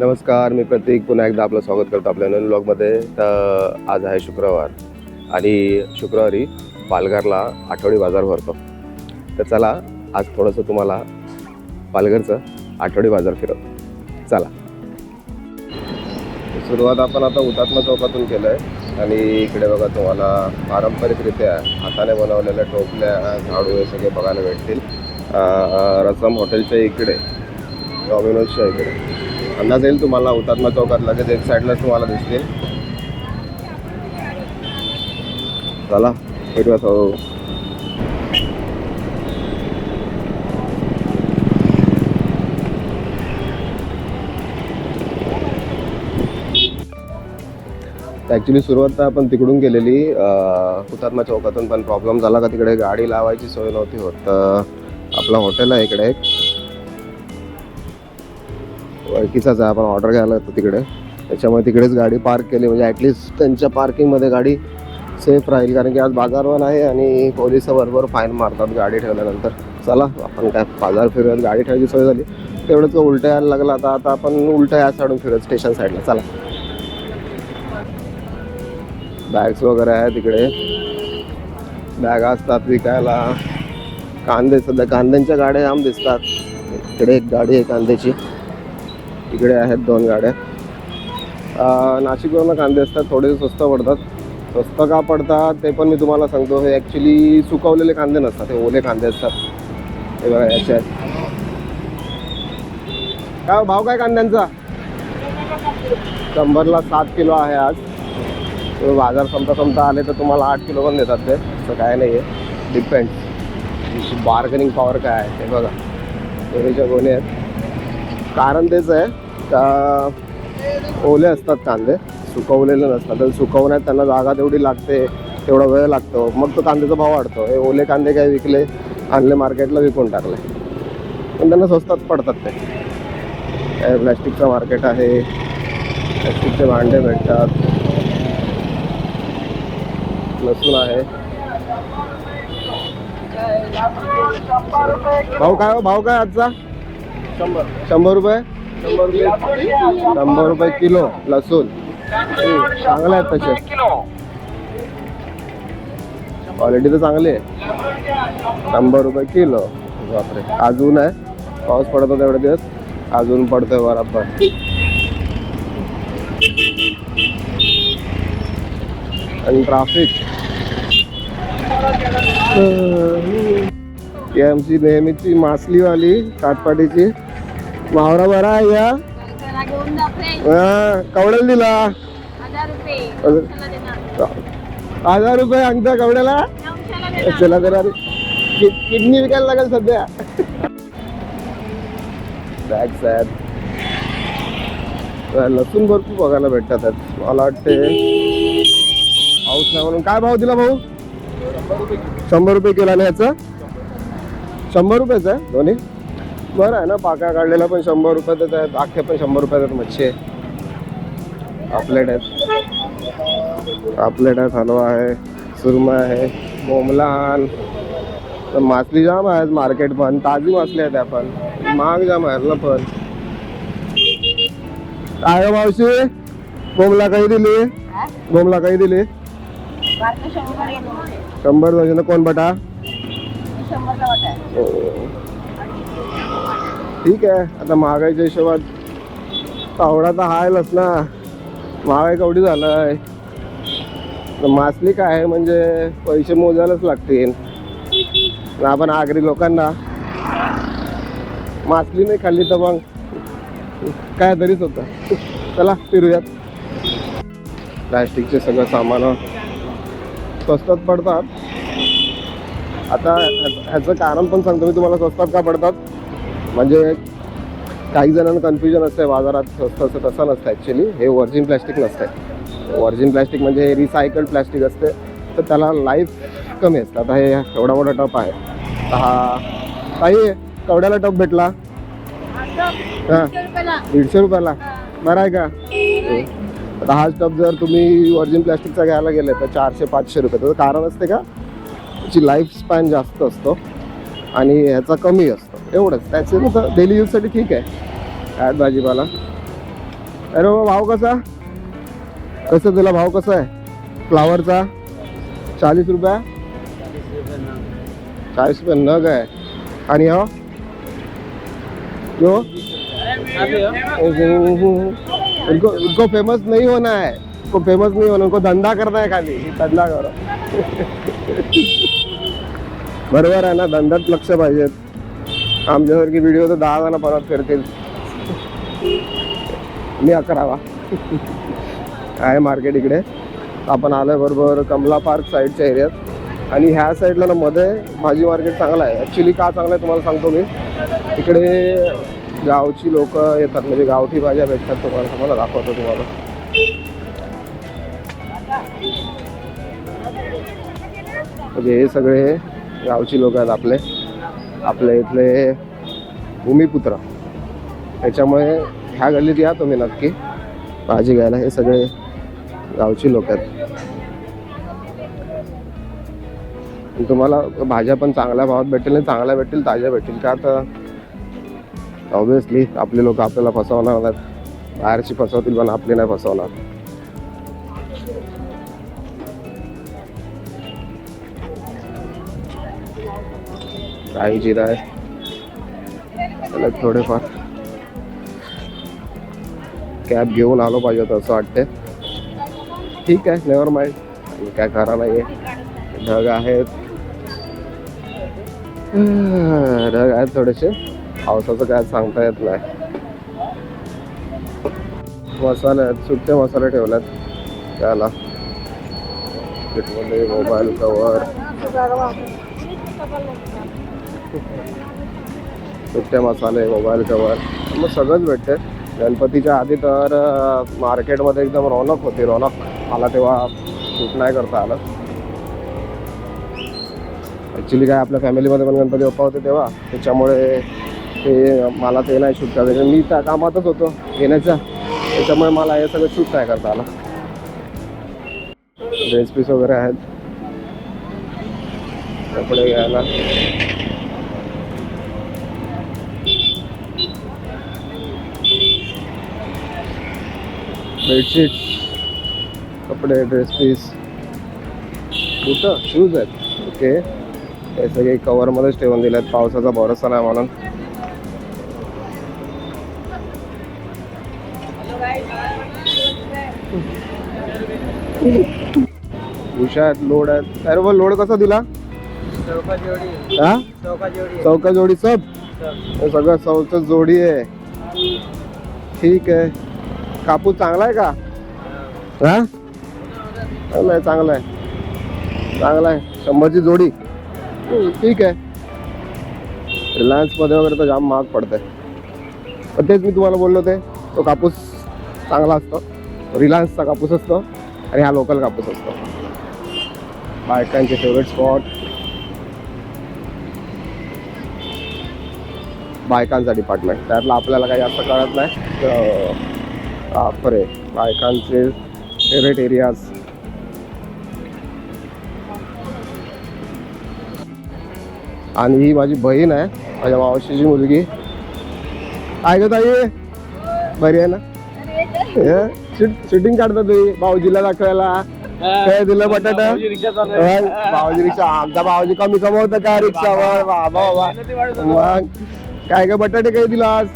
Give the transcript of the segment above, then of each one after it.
नमस्कार मी प्रतीक. पुन्हा एकदा आपलं स्वागत करतो आपल्या नवीन ब्लॉगमध्ये तर आज आहे शुक्रवार आणि शुक्रवारी पालघरला आठवडी बाजार भरतो. तर चला आज थोडंसं तुम्हाला पालघरचं आठवडी बाजार फिरव. चला. सुरुवात आपण आता हुतात्मा चौकातून केलं आहे आणि इकडे बघा तुम्हाला पारंपरिकरित्या हाताने बनवलेल्या टोपल्या झाडू हे सगळे बघायला भेटतील. रसम हॉटेलच्या इकडे डॉमिनोजच्या इकडे. अंदाज येईल तुम्हाला हुतात्मा चौकात लगेच एक साईडला तुम्हाला दिसते चला भेटूया हो ॲक्च्युली सुरुवात तर आपण तिकडून केलेली. हुतात्मा चौकातून पण प्रॉब्लेम झाला का तिकडे? गाडी लावायची सोय नव्हती होत. तर आपला हॉटेल आहे इकडे एक. ओळखीचाच आहे आपण ऑर्डर घ्यायला होतो तिकडे. त्याच्यामुळे तिकडेच गाडी पार्क केली म्हणजे ॲटलिस्ट त्यांच्या पार्किंगमध्ये गाडी सेफ राहील. कारण की आज बाजारवर आहे आणि पोलीस बरोबर फाईन मारतात गाडी ठेवल्यानंतर. चला आपण काय बाजार फिरूयात गाडी ठेवायची सोय झाली. तेवढंच उलटं यायला लागला. आता आता आपण उलटं या साईडून फिरूयात स्टेशन साईडला चला. बॅग्स वगैरे आहे तिकडे. बॅगा असतात विकायला. कांदे सध्या कांद्यांच्या गाड्या आम दिसतात. इकडे एक गाडी आहे कांद्याची. इकडे आहेत दोन गाड्या. नाशिकवरनं कांदे असतात थोडेसे स्वस्त पडतात. स्वस्त का पडतात ते पण मी तुम्हाला सांगतो. हे ॲक्च्युली सुकवलेले कांदे नसतात हे ओले कांदे असतात. हे बघा याचे आहेत. काय हो, भाव काय कांद्यांचा? शंभरला सात किलो आहे आज. तुम्ही बाजार संपता संपता आले तर तुम्हाला आठ किलो पण देतात ते. असं काय नाही आहे डिपेंड बार्गनिंग पॉवर काय आहे ते बघा. दोन्हीच्या गोणी आहेत. कारण तेच आहे का ओले असतात कांदे सुकवलेले नसतात. तर सुकवण्यात त्यांना जागा तेवढी लागते तेवढा वेळ लागतो. मग तो कांद्याचा भाव वाढतो. हे ओले कांदे काय विकले आणले मार्केटला विकून टाकले. पण त्यांना स्वस्तात पडतात ते. काय प्लॅस्टिकचं मार्केट आहे. प्लॅस्टिकचे भांडे भेटतात. लसूण आहे. भाऊ काय हो? भाऊ भाव काय आजचा? शंभर. रुपये? शंभर रुपये. किलो लसूण. चांगले आहेत तसे. क्वालिटी तर चांगली आहे. शंभर रुपये किलो. बापरे. अजून आहे. पाऊस पडतो तेवढे दिवस. अजून पडतोय बराबर. आणि ट्राफिक ही आमची नेहमीची मासलीवाली काटपाटीची. मावरा बरा आहे या. कवड्याला दिला. हजार रुपये अरे. अंगठा कवड्याला? चला तर कि- किडनी विकायला लागेल सध्या. बॅग्स आहेत. लसूण भरपूर बघायला भेटतात. मला वाटते पाऊस नाही म्हणून. काय भाव दिला भाऊ? शंभर रुपये किलो आणि याचा शंभर रुपयाचं आहे दोन्ही. बरं आहे ना पाका काढलेला पण शंभर रुपयातच आहेत अख्खे पण शंभर रुपयात मच्छी आहे. पापलेट आहेत. पापलेट आहेत हलवा आहे सुरमई आहे बोमलान. तर मासली जाम आहेत मार्केट पण ताजी मासली आहेत त्या पण महाग जाम आहेत ना पण. काय मावशी? बोमला काही दिली? बोमला काही दिली? शंभर शंभर डझन कोण बटा. ठीक आहे आता महागाईच्या हिशोबात तावडा तर हायलच ना. महागाई कवडी झालाय? मासली काय आहे म्हणजे पैसे मोजायलाच लागतील. आपण आगरी लोकांना मासली नाही खाल्ली तर मग काय तरीच होतं. चला फिरूयात. प्लॅस्टिकचे सगळं सामान स्वस्तात पडतात. आता ह्याचं कारण पण सांगतो मी तुम्हाला स्वस्तात का पडतात? म्हणजे काही जणांना कन्फ्युजन असते बाजारात स्वस्त असं तसं नसतं ॲक्च्युली हे व्हर्जिन प्लॅस्टिक नसतं व्हर्जिन प्लॅस्टिक म्हणजे हे रिसायकल्ड प्लॅस्टिक असते. तर त्याला लाईफ कमी असतं. आता हे एवढा मोठा टप आहे. हा काही कवड्याला टप भेटला? हां. दीडशे रुपयाला. बरं आहे का? आता हाच टप जर तुम्ही व्हर्जिन प्लॅस्टिकचा घ्यायला गेले तर चारशे पाचशे रुपये. त्याचं कारण असते का? त्याची लाईफ स्पॅन जास्त असतो आणि ह्याचा कमी असतो. एवढंच. त्याचे डेली यूजसाठी ठीक आहे. काय भाजीपाला. अरे बाबा भाव कसा? कसं तुला? भाव कसा आहे? फ्लावरचा चाळीस रुपया? चाळीस रुपये नग आहे. आणि हो? जो इनको इनको फेमस नहीं होना है इनको फेमस नहीं होना उनको धंधा करना है खाली. धंदा करो. बरोबर आहे ना? धंद्यात लक्ष पाहिजेत आमच्यासारखी व्हिडिओ तर दहा जण परत फिरतील. मी अकरावा. आहे मार्केट इकडे? आपण आलोय बरोबर कमला पार्क साईडच्या एरियात आणि ह्या साईडला ना मध्ये भाजी मार्केट चांगलं आहे. ॲक्च्युली का चांगलं आहे तुम्हाला सांगतो मी. इकडे गावची लोक येतात. म्हणजे गावठी भाज्या भेटतात तुम्हाला. तुम्हाला दाखवतो तुम्हाला. म्हणजे हे सगळे गावची लोक आहेत आपले. आपल्या इथले भूमिपुत्र. त्याच्यामुळे ह्या गल्लीत या तुम्ही नक्की. भाजी घ्यायला हे सगळे गावची लोक आहेत. तुम्हाला भाज्या पण चांगल्या भावात भेटेल आणि चांगल्या भेटतील ताज्या भेटतील. का तर ऑब्विसली आपले लोक आपल्याला फसवणार नाहीत. बाहेरची फसवतील पण आपली नाही फसवणार. काही जिरा आहे त्याला थोडेफार कॅब घेऊन आलो पाहिजे होतं असं वाटते ठीक आहे नेवर माइंड काय खरा नाही आहे ढग आहेत ढग आहेत थोडेसे पावसाचं काय सांगता येत नाही मसाले आहेत सुट्टे मसाले ठेवलेत त्याला किटमध्ये मोबाईल कवर। सुट्टे मसाले मोबाईल कवर मग सगळंच भेटते गणपतीच्या आधी तर मार्केटमध्ये एकदम रौनक होती रौनक. आला तेव्हा शूट नाही करता आलं. ॲक्च्युली काय आपल्या फॅमिलीमध्ये पण गणपती बाप्पा होते तेव्हा. त्याच्यामुळे ते मला ते नाही शूट करायचं. मी त्या कामातच होतो येण्याच्या. त्याच्यामुळे मला हे सगळं शूट नाही करता आलं. ड्रेस पीस वगैरे आहेत. कपडे घ्यायला. बेडशीट कपडे ड्रेस पीस बुटं शूज आहेत. ओके हे सगळे कवरमध्येच ठेवून दिले आहेत पावसाचा भरोसा नाही म्हणून. उषा आहेत लोड आहेत. अरे व लोड कसा दिला? हा? चौका जोडी सब? हे सगळं चौक जोडी आहे. ठीक आहे. कापूस चांगला आहे का? हा? चांगला आहे चांगला आहे. चांगला आहे. शंभरची जोडी. ठीक आहे. रिलायन्समध्ये वगैरे तर जाम महाग पडतंय. पण तेच मी तुम्हाला बोललो ते तो कापूस चांगला असतो. रिलायन्सचा कापूस असतो आणि हा लोकल कापूस असतो. बायकांचे फेवरेट स्पॉट बायकांचा डिपार्टमेंट त्यातलं आपल्याला काही जास्त कळत नाही. बापरे बायकांचे फेवरेट एरियाज आणि ही माझी बहीण आहे माझ्या मावशीची मुलगी. आहे ताई? बरी आहे ना? शूटिंग काढता तुम्ही भाऊजीला दाखवायला. काय दिलं बटाटा. होय, भाऊजी रिक्षा आमचा भाऊजी कमी कमवतं का रिक्षावर? बाबा मग काय काय बटाटे काय दिलास?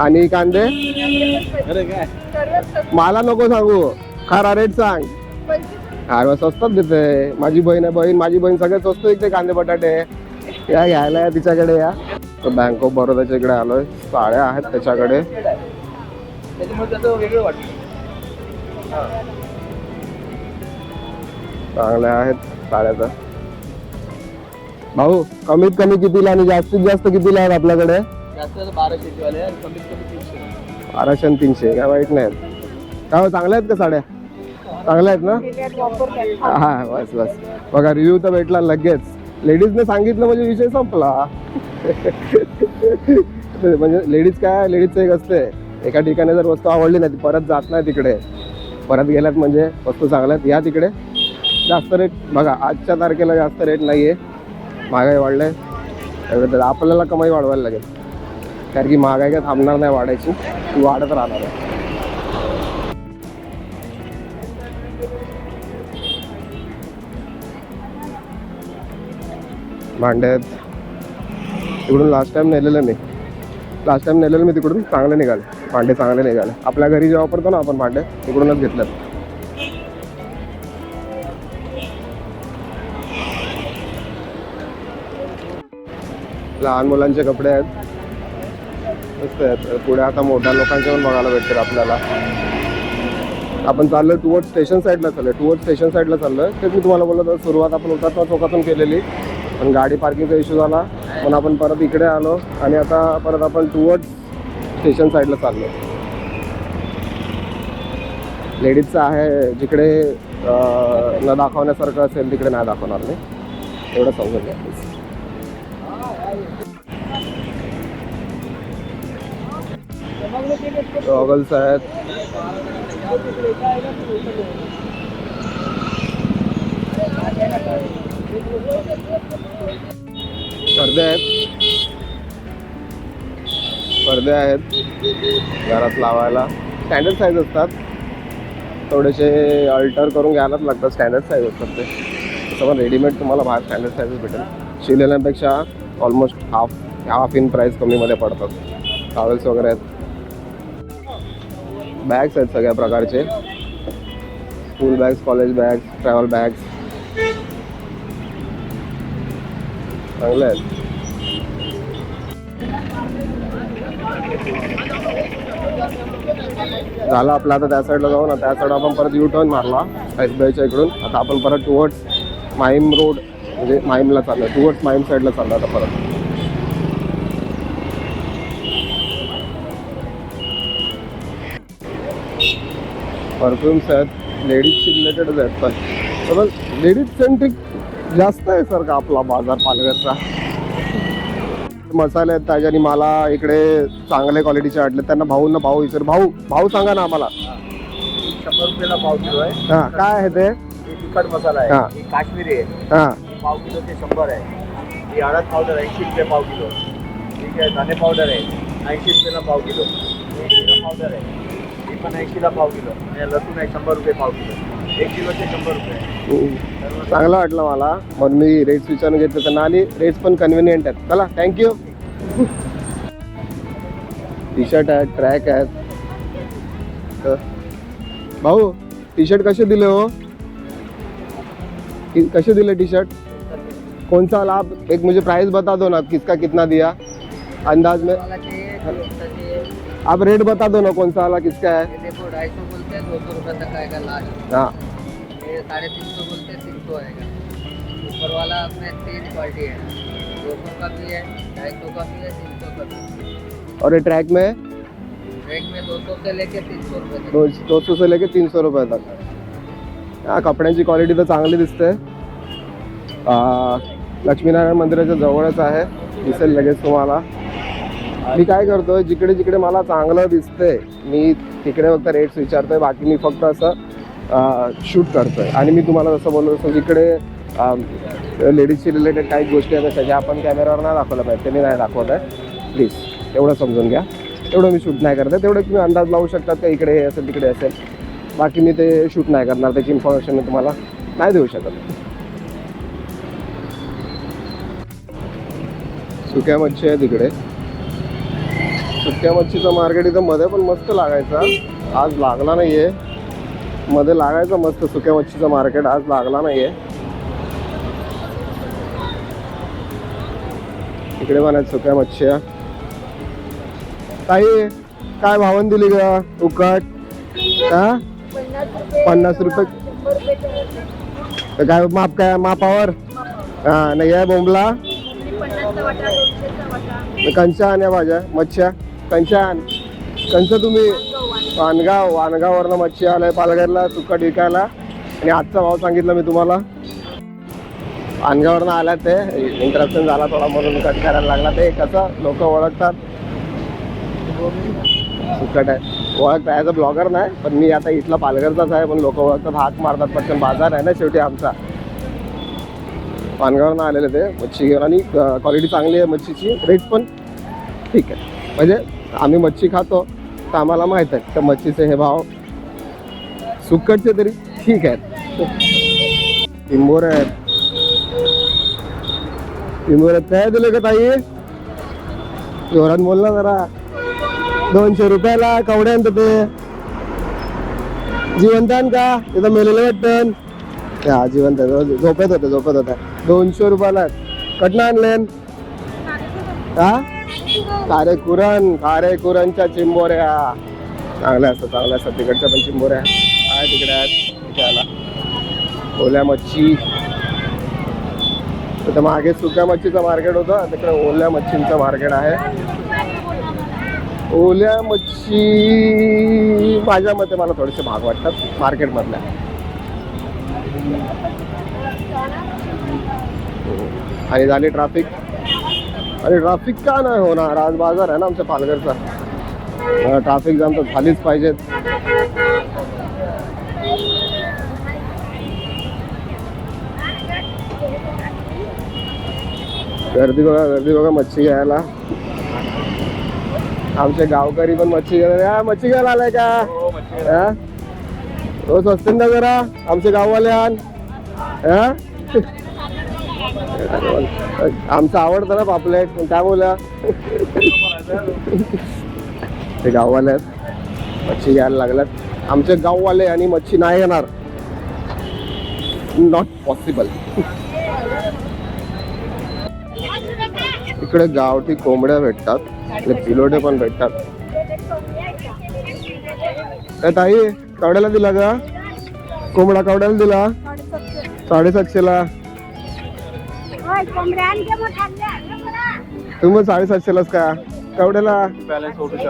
आणि कांदे? मला नको सांगू. खरा रेट सांग. अरे स्वस्तात देते माझी बहीण आहे बहीण माझी बहीण सगळ्यात स्वस्त विकते कांदे बटाटे. या घ्यायला या तिच्याकडे या. बँक ऑफ बरोदाच्या इकडे आलोय. साड्या आहेत त्याच्याकडे. चांगल्या आहेत साड्याचा. भाऊ कमीत कमी कितीला आणि जास्तीत जास्त कितीला आहेत आपल्याकडे? बाराशे आणि तीनशे काय वाईट नाहीत काय हो, चांगल्या आहेत का साड्या? चांगल्या आहेत ना? हा बस बस. बघा रिव्ह्यू तर भेटला लगेच. लेडीजने सांगितलं म्हणजे विषय संपला. म्हणजे लेडीज काय लेडीजचं एक असते. एका ठिकाणी जर वस्तू आवडली नाही ती परत जात नाही तिकडे. परत गेल्यात म्हणजे वस्तू चांगल्या आहेत. या तिकडे. जास्त रेट बघा आजच्या तारखेला जास्त रेट नाही आहे महागाई वाढलंय. त्यामुळे आपल्याला कमाई वाढवायला लागेल. कारण की महागाई काय थांबणार नाही वाढायची ती वाढत राहणार आहे. भांडे आहेत तिकडून लास्ट टाइम नेलेलं मी. लास्ट टाइम नेलेलं मी तिकडून चांगले निघाले. भांडे चांगले निघाले. आपल्या घरी जे वापरतो ना आपण भांडे तिकडूनच घेतलं लहान मुलांचे कपडे आहेत. मस्त पुढे आता मोठ्या लोकांचे पण बघायला भेटतील आपल्याला. आपण चाललोय टुवर्ड स्टेशन साईडला चाललोय. टुवर्ड स्टेशन साईडला चाललोय. तेच मी तुम्हाला बोललो तर सुरुवात आपण उतरता चौकातून केलेली. पण गाडी पार्किंगचा इश्यू झाला. पण आपण परत इकडे आलो आणि आता परत आपण टुवर्ड स्टेशन साईडला चाललो लेडीजचं आहे जिकडे न दाखवण्यासारखं असेल तिकडे नाही दाखवणार मी. एवढं समजून घ्या. गॉगल्स आहेत. पडदे आहेत. पडदे आहेत. घरात लावायला. स्टँडर्ड साईज असतात. थोडेसे अल्टर करून घ्यायलाच लागतात. स्टँडर्ड साईज असतात ते. तसं पण रेडीमेड तुम्हाला बाहेर स्टँडर्ड साईजच भेटेल. शिवलेल्यापेक्षा almost half half in price कमीमध्ये पडतात. टॉवेल्स वगैरे आहेत. बॅग्स आहेत सगळ्या प्रकारचे. School bags college bags travel bags चांगले आहेत. झालं आपलं आता त्या साईडला जाऊ ना त्या साईड आपण परत यू टर्न मारला एस बी आयच्या इकडून. आता आपण परत टुवर्ड्स माहीम रोड म्हणजे माहीमला चाललो टुवर्ड्स माहीम साईडला चाललो आता परत. परफ्युम्स आहेत लेडीजशी रिलेटेडच आहेत पण तर लेडीज सेंट्रिक जास्त आहे सर का आपला बाजार पालघरचा? मसाले आहेत त्याच्यानी मला इकडे चांगले क्वालिटीचे वाटले. त्यांना भाऊंना भाऊ विचार भाऊ भाऊ सांगा ना आम्हाला. शंभर रुपयाला पाव किलो आहे. हां काय आहे ते? हे तिखट मसाला हा. आहे. ही. काश्मीरी आहे. हां. पाव किलो ते शंभर आहे. ही हळद पावडर ऐंशी रुपये पाव किलो. ठीक आहे धने पावडर आहे ऐंशी रुपयाला पाव किलो. हे जिरं पावडर आहे. पण ऐंशीला पाव किलो लसूण आहे शंभर रुपये पाव किलो एक किलोचे शंभर रुपये चांगलं वाटलं मला. म्हणून मी रेट्स विचारून घेतले त्यांना आणि रेट्स पण कन्व्हिनियंट आहेत चला थँक्यू टी शर्ट आहेत ट्रॅक आहेत. भाऊ टी शर्ट कसे दिले हो? कसे दिले टी शर्ट कौन सा आप एक मुझे प्राइस बता दो ना किसका कितना दिया? अंदाज में आप रेट बता दो ना कौन सा वाला किसका है? ये देखो ढाई सौ बोलते हैं दो सौ रुपये तक आएगा लास्ट हाँ। ये साढ़े तीन सौ बोलते हैं तीन सौ आएगा। ऊपर वाला अपने तीन क्वालिटी है। दो सौ का भी है ढाई सौ का भी है तीन सौ का भी है। और ये ट्रैक में? रेट में दो सौ से लेके तीन सौ रुपये दो सौ से लेके तीन सौ रुपये तक। हा कपड्यांची क्वालिटी तर चांगली दिसते लक्ष्मीनारायण मंदिराच्या जवळच आहे दिसेल लगेच तुम्हाला। मी काय करतोय जिकडे जिकडे मला चांगलं दिसतंय मी तिकडे फक्त रेट्स विचारतोय बाकी मी फक्त असं शूट करतोय. आणि मी तुम्हाला जसं बोललो तसं जिकडे लेडीजशी रिलेटेड काही गोष्टी आहेत त्याच्या आपण कॅमेरावर नाही दाखवलं पाहिजे ते मी नाही दाखवत आहे. प्लीज एवढं समजून घ्या. तेवढं मी शूट नाही करत आहे. तेवढं तुम्ही अंदाज लावू शकतात का इकडे हे असेल तिकडे असेल. बाकी मी ते शूट नाही करणार त्याची इन्फॉर्मेशन मी तुम्हाला नाही देऊ शकत. सुक्या मच्छी आहे तिकडे सुक्या मच्छीचं मार्केट इथं मध्ये पण मस्त लागायचा. आज लागला नाहीये. मध्ये लागायचं मस्त सुक्या मच्छीचं मार्केट आज लागला नाहीये. इकडे पण आहेत सुक्या मच्छी ताई काय भावन दिली का उकट. हा? पन्नास रुपये. काय माप काय मापावर? हा नाही आहे बोंबला? कंचा आण्या भाज्या मच्छ्या. कंचा कंच तुम्ही वानगाव वानगाववरनं मच्छी आलाय पालघरला सुका विकायला आणि आजचा भाव सांगितला मी तुम्हाला. वानगाववरनं आला ते. इंटरॅक्शन झाला थोडा म्हणून कट करायला लागला ते. कसं? लोक ओळखतात. सुकट आहे. ओळखता. ॲज अ ब्लॉगर नाही पण मी आता इथला पालघरचाच आहे पण लोक ओळखतात. हाक मारतात पटकन. बाजार आहे ना शेवटी आमचा. पानगावरनं आलेले ते. मच्छी घेऊन आणि क्वालिटी चांगली आहे मच्छीची. रेट पण ठीक आहे. म्हणजे आम्ही मच्छी खातो तर आम्हाला माहीत आहे तर मच्छीचे हे भाव सुकटचे तरी ठीक आहेत. टिंबोर आहेत टिंबोर आहेत काय दिले का ताई? जोरात बोल ना जरा. दोनशे रुपयाला कवड्यांत ते. जिवंत का? तिथं मेलेलं वाटतं. हा जिवंत आहे. झोपेत होते झोपेत होते. दोनशे रुपयाला. कटना आणलेन हा? कारे कुरण कारे कुरणच्या चिंबोऱ्या. चांगल्या असतात चांगल्या असतात तिकडच्या पण चिंबोऱ्या. आहे तिकडे आहेत. विकायला ओल्या मच्छी. तिथं मागे सुक्या मच्छीचं मार्केट होतं. तिकडे ओल्या मच्छींचं मार्केट आहे. ओल्या मच्छी माझ्या मते मला थोडेसे भाग वाटतात मार्केटमधल्या. हो. आणि झाली ट्राफिक अरे ट्राफिक का नाही होणार आज बाज़ार आहे ना आमच्या पालघरचा ट्रॅफिक जाम तर झालीच पाहिजेत गर्दी बघा गर्दी बघा मच्छी घ्यायला। आमचे गावकरी पण मच्छी घ्यायला "या, मच्छी घ्यायला आलाय का? हा? हो स्वस्त ना जरा आमचे गाववाले आण. हा? आमचं आवडतं ना पापलेट पण काय बोला ते गाववाले आहेत. मच्छी घ्यायला लागल्यात. आमचे गाववाले आणि मच्छी नाही येणार. नॉट पॉसिबल इकडे गावठी कोंबड्या भेटतात. आणि पिलोटे पण भेटतात. ताई कवड्याला दिला का? कोंबडा कवड्याला दिला? साडेसातशेला. तुम्ही साडेसातशेलाच का? कवड्याला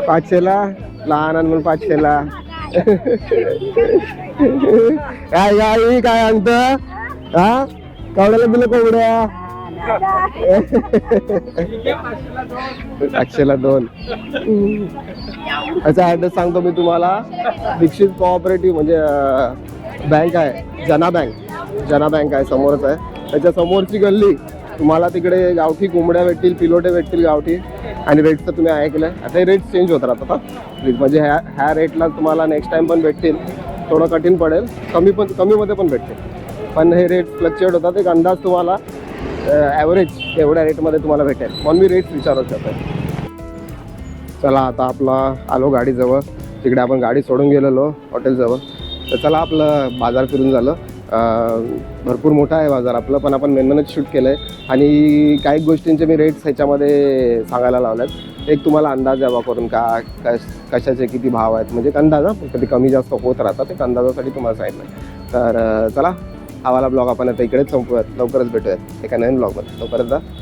पाचशेला? लहान आणि म्हणून पाचशेला. काय काय काय अंत हा? कवड्याला दिलं कोंबड्या पाचशेला दोन. याचा ऍड्रेस सांगतो मी तुम्हाला. दीक्षित कोऑपरेटिव्ह म्हणजे बँक आहे. जना बँक जना बँक आहे समोरच आहे. त्याच्या समोरची गल्ली. तुम्हाला तिकडे गावठी कोंबड्या भेटतील पिलोटे भेटतील गावठी. आणि रेटचं तुम्ही ऐकलं आता हे रेट चेंज होत राहतात आता प्लीज म्हणजे ह्या ह्या रेटला तुम्हाला नेक्स्ट टाइम पण भेटतील. थोडं कठीण पडेल. कमी पण कमीमध्ये पण भेटतील. पण हे रेट फ्लक्च्युएट होतात. एक अंदाज तुम्हाला ॲव्हरेज एवढ्या रेटमध्ये तुम्हाला भेटेल. म्हणून मी रेट्स विचारत जातो चला आता आपला आलो गाडीजवळ. तिकडे आपण गाडी सोडून गेलेलो हॉटेलजवळ तर चला आपलं बाजार फिरून झालं. भरपूर मोठा आहे बाजार. आपलं पण आपण मेनमेनच शूट केलं आहे आणि काही गोष्टींचे मी रेट्स ह्याच्यामध्ये सांगायला लावल्यात. एक तुम्हाला अंदाज द्यावा करून का कश कशाचे किती भाव आहेत. म्हणजे अंदाजा अंदाज हा, कधी कमी जास्त होत राहतात एक अंदाजासाठी तुम्हाला सांगितलं तर चला हा वाला ब्लॉग आपण आता इकडेच संपूयात लवकरच भेटूयात एका नवीन ब्लॉगमध्ये तोपर्यंत